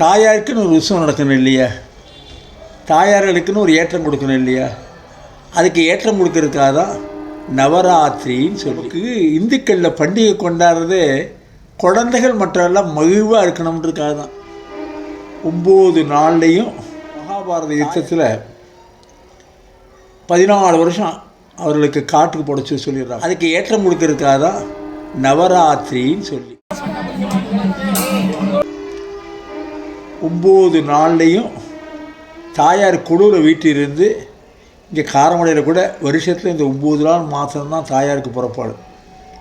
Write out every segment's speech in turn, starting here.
தாயாருக்குன்னு ஒரு உற்சவம் நடக்கணும் இல்லையா? தாயார்களுக்குன்னு ஒரு ஏற்றம் கொடுக்கணும் இல்லையா? அதுக்கு ஏற்றம் கொடுக்கறதுக்காக தான் நவராத்திரின்னு சொல்லி. இந்துக்களில் பண்டிகை கொண்டாடுறதே குழந்தைகள் மற்றெல்லாம் மகிழ்வாக இருக்கணுன்றதுக்காக தான். ஒம்பது நாள்லேயும் மகாபாரத யுத்தத்தில் பதினாலு வருஷம் அவர்களுக்கு காட்டுக்கு புடைச்சி சொல்லிடுறாங்க. அதுக்கு ஏற்றம் கொடுக்கறதுக்காக தான் நவராத்திரின்னு சொல்லி. ஒம்பது நாள்லேயும் தாயார் கொடூர வீட்டிலிருந்து இங்கே காரமடையில் கூட வருஷத்தில் இந்த ஒம்பது நாள் மாதம்தான் தாயாருக்கு புறப்பாடு.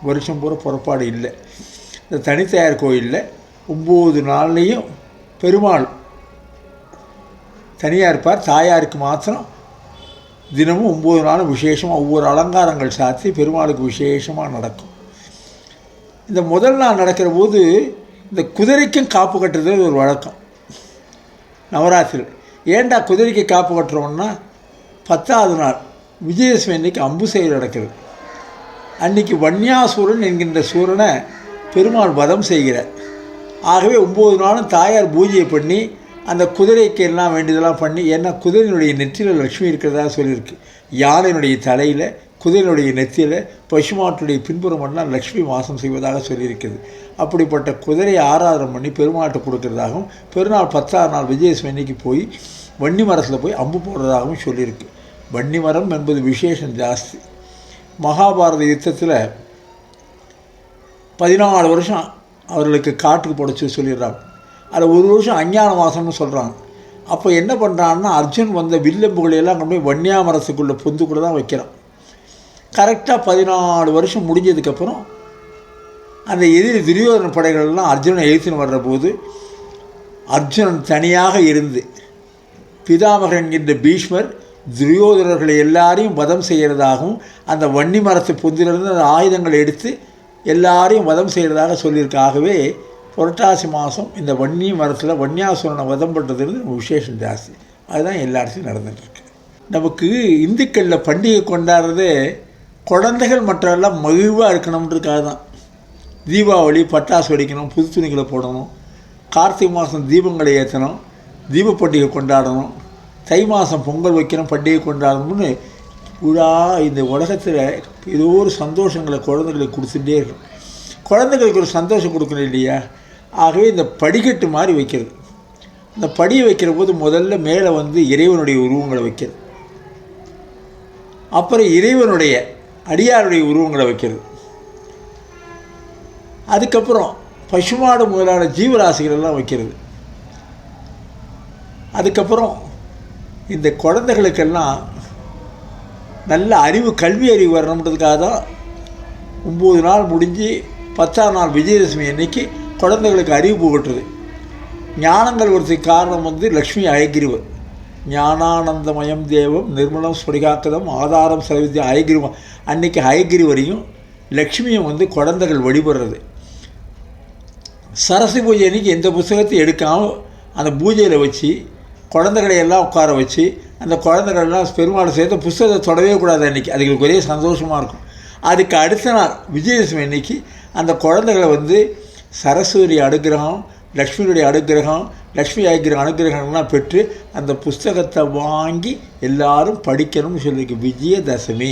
வருஷம் பூரா புறப்பாடு இல்லை. இந்த தனித்தாயார் கோயிலில் ஒம்பது நாள்லேயும் பெருமாள் தனியாக இருப்பார் தாயாருக்கு மாத்திரம் தினமும் ஒம்பது நாளும் விசேஷமாக ஒவ்வொரு அலங்காரங்கள் சாத்தி பெருமாளுக்கு விசேஷமாக நடக்கும். இந்த முதல் நாள் நடக்கிற போது இந்த குதிரைக்கும் காப்பு கட்டுறது ஒரு வழக்கம். நவராத்திரி. ஏன்டா குதிரைக்கு காப்பு கட்டுறோம்னா பத்தாவது நாள் விஜயதசமி அன்னைக்கு அம்பு செயல் நடக்கிறது. அன்னைக்கு வன்னியாசூரன் என்கின்ற சூரனை பெருமாள் வதம் செய்கிறார். ஆகவே ஒம்பது நாளும் தாயார் பூஜையை பண்ணி அந்த குதிரைக்கு எல்லாம் வேண்டியதெல்லாம் பண்ணி ஏன்னா குதிரையினுடைய நெற்றியில் லக்ஷ்மி இருக்கிறதா சொல்லியிருக்கு. யானையினுடைய தலையில் குதிரையினுடைய நெத்தியில் பசுமாட்டுடைய பின்புறமெல்லாம் லக்ஷ்மி வாசம் செய்வதாக சொல்லியிருக்கிறது. அப்படிப்பட்ட குதிரையை ஆராதனை பண்ணி பெருமாட்டை கொடுக்கறதாகவும் பெருநாள் பத்தாவது நாள் விஜயதசமி அன்னைக்கு போய் வன்னி மரத்தில் போய் அம்பு போடுறதாகவும் சொல்லியிருக்கு. வன்னி மரம் என்பது விசேஷம் ஜாஸ்தி. மகாபாரத யுத்தத்தில் பதினாலு வருஷம் அவர்களுக்கு காட்டுக்கு புடச்சி சொல்லிடுறாங்க. அதில் ஒரு வருஷம் அஞ்ஞான வாசம்னு சொல்கிறாங்க அப்போ என்ன பண்ணுறான்னா அர்ஜுன் வந்த வில்லம்புகளையெல்லாம் கொண்டு போய் வன்னியாமரத்துக்குள்ளே பொந்துக்குள்ளே தான் வைக்கிறான். கரெக்டாக பதினாலு வருஷம் முடிஞ்சதுக்கப்புறம் அந்த எதிரி துரியோதன படைகள்லாம் அர்ஜுனனை எழுத்துன்னு வர்ற போது அர்ஜுனன் தனியாக இருந்து பிதாமகன் என்கின்ற பீஷ்மர் துரியோதனர்களை எல்லாரையும் வதம் செய்கிறதாகவும் அந்த வன்னி மரத்து புந்திலிருந்து அந்த ஆயுதங்களை எடுத்து எல்லாரையும் வதம் செய்கிறதாக சொல்லியிருக்காகவே புரட்டாசி மாதம் இந்த வன்னி மரத்தில் வன்னியாசுரனை வதம் பண்ணுறதுன்னு விசேஷம் ஜாஸ்தி. அதுதான் எல்லா இடத்துலையும் நடந்துகிட்ருக்கு நமக்கு இந்துக்களில் பண்டிகை கொண்டாடுறதே குழந்தைகள் மற்றெல்லாம் மகிழ்வாக இருக்கணும்ன்றதுக்காக தான். தீபாவளி பட்டாசு வெடிக்கணும் புது துணிகளை போடணும் கார்த்திகை மாதம் தீபங்களை ஏற்றணும் தீப பண்டிகை கொண்டாடணும் தை மாதம் பொங்கல் வைக்கணும் பண்டிகை கொண்டாடணும்னு விழா இந்த உலகத்தில் ஏதோ ஒரு சந்தோஷங்களை குழந்தைகளுக்கு கொடுத்துட்டே இருக்கும் குழந்தைகளுக்கு ஒரு சந்தோஷம் கொடுக்கணும் இல்லையா? ஆகவே இந்த படிக்கட்டு மாதிரி வைக்கிறது. இந்த படியை வைக்கிற போது முதல்ல மேலே வந்து இறைவனுடைய உருவங்களை வைக்கிறது. அப்புறம் இறைவனுடைய அடியாருடைய உருவங்களை வைக்கிறது. அதுக்கப்புறம் பசுமாடு முதலான ஜீவராசிகள் எல்லாம் வைக்கிறது. அதுக்கப்புறம் இந்த குழந்தைகளுக்கெல்லாம் நல்ல அறிவு கல்வி அறிவு வரணுன்றதுக்காக தான் ஒம்பது நாள் முடிஞ்சு பத்தாம் நாள் விஜயதசமி அன்னைக்கு குழந்தைகளுக்கு அறிவு புகட்டுறது. ஞானங்கள் ஒருத்தருக்கு காரணம் வந்து லக்ஷ்மி அயகிரிவர் ஞானானந்தமயம் தேவம் நிர்மலம் ஸ்படிகாக்கதம் ஆதாரம் சரவித்தியம் அயகிரிவம் அன்னைக்கு அயகிரிவரையும் லக்ஷ்மியும் வந்து குழந்தைகள் வழிபடுறது. சரஸ்வதி பூஜை அன்றைக்கி எந்த புஸ்தகத்தையும் எடுக்காமல் அந்த பூஜையில் வச்சு குழந்தைகளை எல்லாம் உட்கார வச்சு அந்த குழந்தைகள்லாம் பெருமாளை சேர்த்து புஸ்தகத்தை தொடவே கூடாது அன்றைக்கி அதுங்களுக்கு ஒரே சந்தோஷமாக இருக்கும். அதுக்கு அடுத்த நாள் விஜயதசமி அன்னைக்கு அந்த குழந்தைகளை வந்து சரஸ்வதி அனுகிரகம் லக்ஷ்மியுடைய அனுகிரகம் லக்ஷ்மி அனுகிரகம் அனுகிரகம்லாம் பெற்று அந்த புஸ்தகத்தை வாங்கி எல்லாரும் படிக்கணும்னு சொல்லியிருக்கு விஜயதசமி.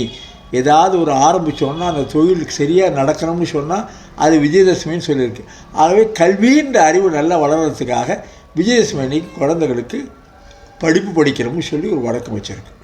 ஏதாவது ஒரு ஆரம்பித்தோன்னா அந்த தொழிலுக்கு சரியாக நடக்கணும்னு சொன்னால் அது விஜயதசமின்னு சொல்லியிருக்கு ஆகவே கல்வின்ற அறிவு நல்லா வளர்கிறதுக்காக விஜயதசமி அன்னைக்கு குழந்தைகளுக்கு படிப்பு படிக்கணும்னு சொல்லி ஒரு வழக்கம் வச்சுருக்கு.